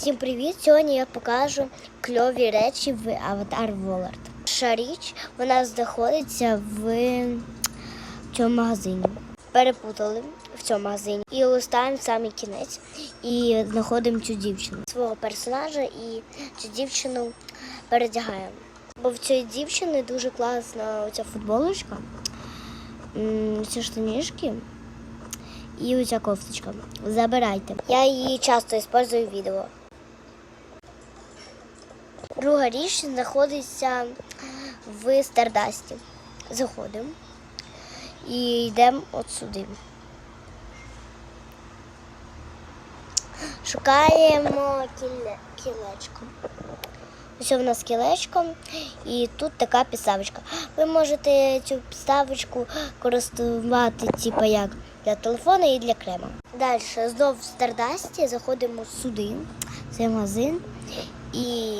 Всім привіт! Сьогодні я покажу кльові речі в Аватар World. Перша річ вона знаходиться в цьому магазині. Перепутали в цьому магазині і листаємо в самий кінець і знаходимо цю дівчину свого персонажа і цю дівчину передягаємо. Бо в цієї дівчини дуже класна оця футболочка, ці штанішки і оця кофточка. Забирайте. Я її часто використовую в відео. Друга річ знаходиться в Стардасті. Заходимо і йдемо от сюди. Шукаємо кіле, кілечко. Ось у нас кілечко, і тут така підставочка. Ви можете цю підставочку користувати, типу як для телефону і для крема. Далі знов в Стардасті заходимо сюди, цей магазин, і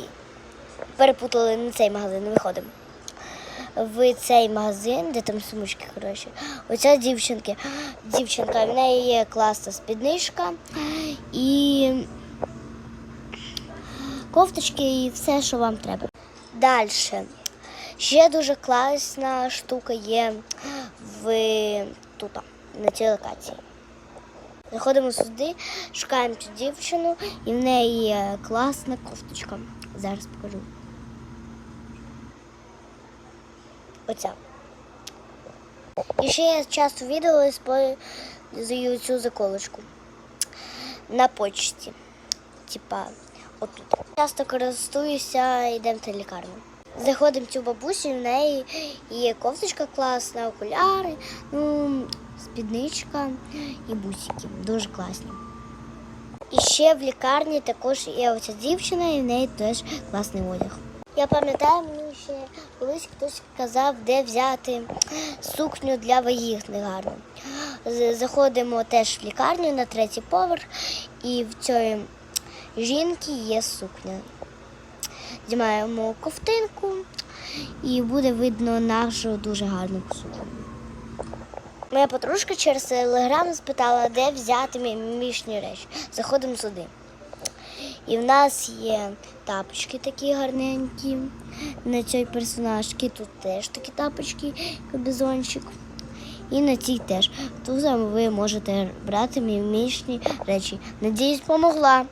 перепутали не цей магазин, виходимо. В цей магазин, де там сумочки, коротше. Оця дівчинка. Дівчинка, в неї є класна спідничка і кофточки і все, що вам треба. Далі. Ще дуже класна штука є в тут, на цій локації. Заходимо сюди, шукаємо цю дівчину, і в неї є класна кофточка. Зараз покажу. Оця. І ще я часто відео использую цю заколочку на почті. Типа отут. Часто користуюся, йдемо в лікарню. Заходимо в цю бабусю, в неї є кофточка класна, окуляри, ну, спідничка і бусики. Дуже класні. І ще в лікарні також є оця дівчина, і в неї теж класний одяг. Я пам'ятаю, мені ще колись хтось казав, де взяти сукню для вагітних гарно. Заходимо теж в лікарню на третій поверх, і в цієї жінки є сукня. Знімаємо ковтинку і буде видно нашу дуже гарну сукню. Моя подружка через телеграм спитала, де взяти мі- мішні речі. Заходимо сюди. І в нас є тапочки такі гарненькі на цій персонажці. Тут теж такі тапочки, кабізончик. І на цій теж. Тут ви можете брати мімічні речі. Надіюсь, помогла.